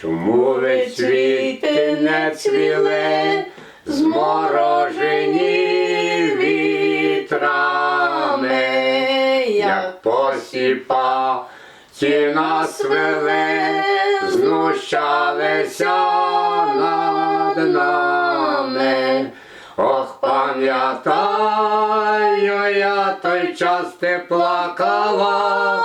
Чому ви цвіти не цвіли, зморожені вітрами, як посіпа ті нас вели, знущалися над нами. Ох, пам'ятаю, я той час ти плакала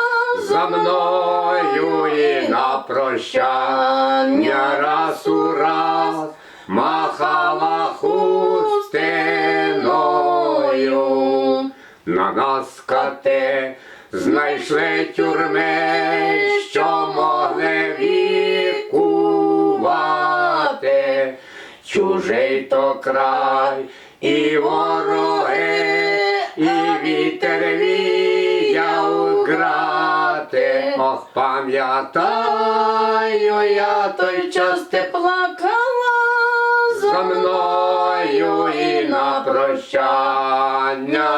за мною і на прощання раз у раз махала хустиною. На нас кати знайшли тюрми, що могли вікувати. Чужий то край і вороги, і вітер віяв грати. Ох, пам'ятаю, я той час ти плакала за мною і на прощання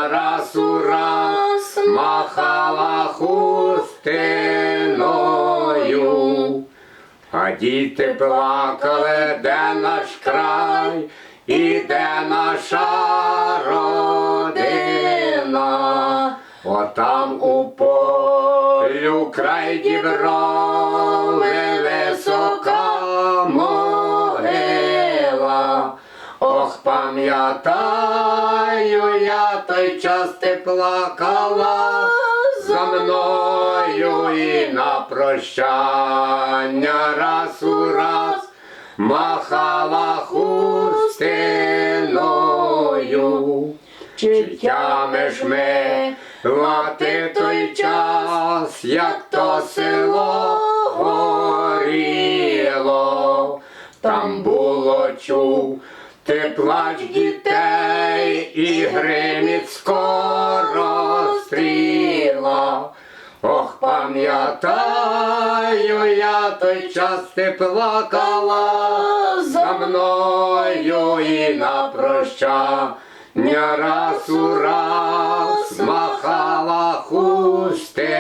раз у раз махала хустиною. А діти плакали, де наш край і де наша родина. Отам у полю край діброви висока могила. Ох, пам'ятаю, я той час ти плакала за мною і на прощання раз у раз махала хустиною. Чи тямиш ми лати той час, як то село горіло, там було чув ти плач дітей і гриміт скоро стріла. Ох, пам'ятаю, я той час ти плакала за мною і на прощання раз у раз махала хустиною.